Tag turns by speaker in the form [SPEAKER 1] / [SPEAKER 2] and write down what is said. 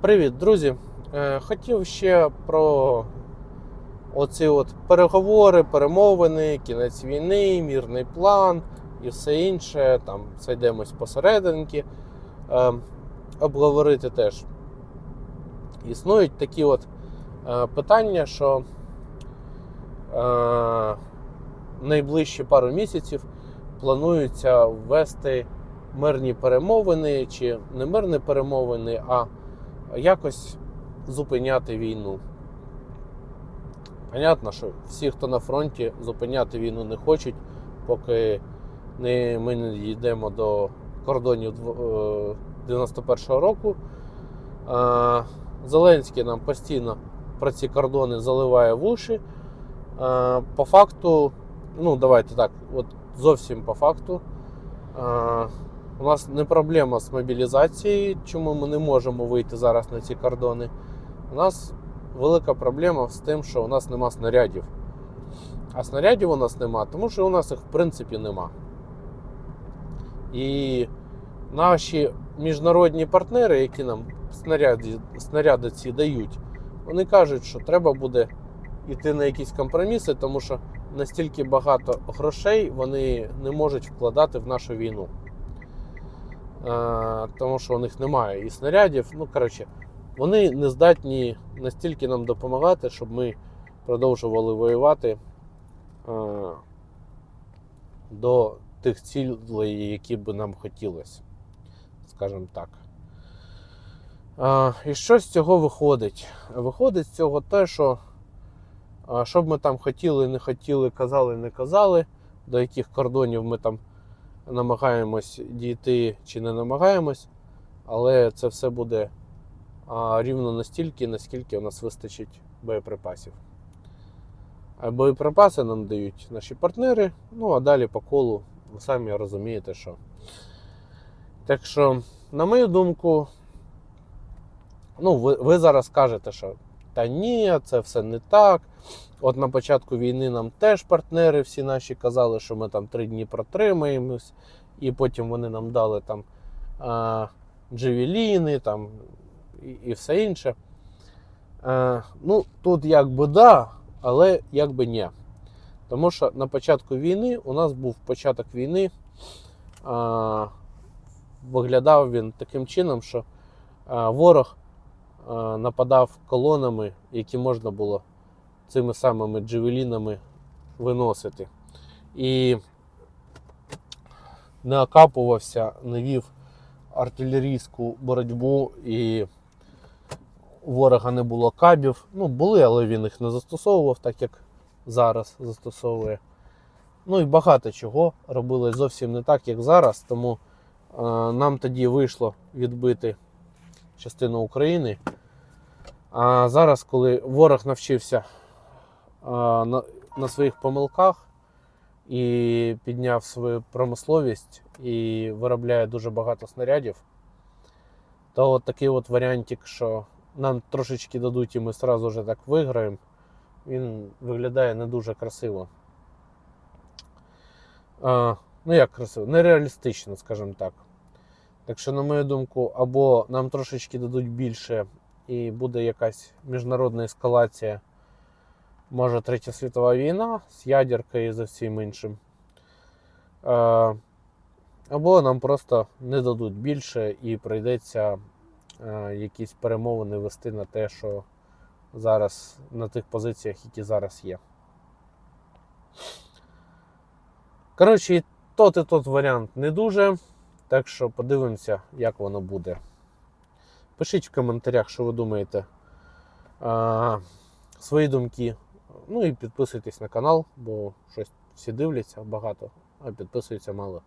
[SPEAKER 1] Привіт, друзі! Е, Хотів ще про оці от переговори, перемовини, кінець війни, мірний план і все інше. Там зайдемось посерединки. Е, Обговорити теж. Існують такі от е, питання, що найближчі пару місяців планується ввести мирні перемовини чи не мирні перемовини, а якось зупиняти війну. Понятно, що всі, хто на фронті, зупиняти війну не хочуть, поки не, ми не дійдемо до кордонів е, 91-го року. Е, Зеленський нам постійно про ці кордони заливає в уші. По факту, ну давайте так, от зовсім по факту. У нас не проблема з мобілізацією, чому ми не можемо вийти зараз на ці кордони. У нас велика проблема з тим, що у нас нема снарядів. А снарядів у нас нема, тому що у нас їх в принципі нема. І наші міжнародні партнери, які нам снаряди, снаряди ці дають, вони кажуть, що треба буде йти на якісь компроміси, тому що настільки багато грошей вони не можуть вкладати в нашу війну. Е, тому що у них немає і снарядів. Ну, коротше, вони не здатні настільки нам допомагати, щоб ми продовжували воювати е, до тих цілей, які би нам хотілося, скажімо так. Е, і що з цього виходить? Виходить з цього те, що що б ми там хотіли, не хотіли, казали, не казали, до яких кордонів ми там намагаємось дійти чи не намагаємось, але це все буде рівно настільки, наскільки у нас вистачить боєприпасів. А боєприпаси нам дають наші партнери, ну а далі по колу, ви самі розумієте, що. Так що, на мою думку, ну, ви, ви зараз кажете, що та ні, це все не так. От на початку війни нам теж партнери всі наші казали, що ми там три дні протримаємось, і потім вони нам дали там а, джевеліни там, і, і все інше. А, ну, тут якби да, але якби ні. Тому що на початку війни у нас був початок війни. А, виглядав він таким чином, що а, ворог а, нападав колонами, які можна було цими самими джевелінами виносити. І не окапувався, не вів артилерійську боротьбу, і у ворога не було кабів. Ну, були, але він їх не застосовував, так як зараз застосовує. Ну і багато чого робили зовсім не так, як зараз. Тому е, нам тоді вийшло відбити частину України. А зараз, коли ворог навчився на, на своїх помилках і підняв свою промисловість і виробляє дуже багато снарядів, то от такий от варіантик, що нам трошечки дадуть і ми одразу же так виграємо, він виглядає не дуже красиво. А, ну як красиво, нереалістично, скажімо так. Так що, на мою думку, або нам трошечки дадуть більше і буде якась міжнародна ескалація, може Третя світова війна з ядеркою і за всім іншим. Е, Або нам просто не дадуть більше і прийдеться е, якісь перемовини вести на те, що зараз на тих позиціях, які зараз є. Коротше, і тот і тот варіант не дуже. Так що подивимося, як воно буде. Пишіть в коментарях, що ви думаєте. А, свої думки. Ну і підписуйтесь на канал, бо щось всі дивляться багато, а підписуються мало.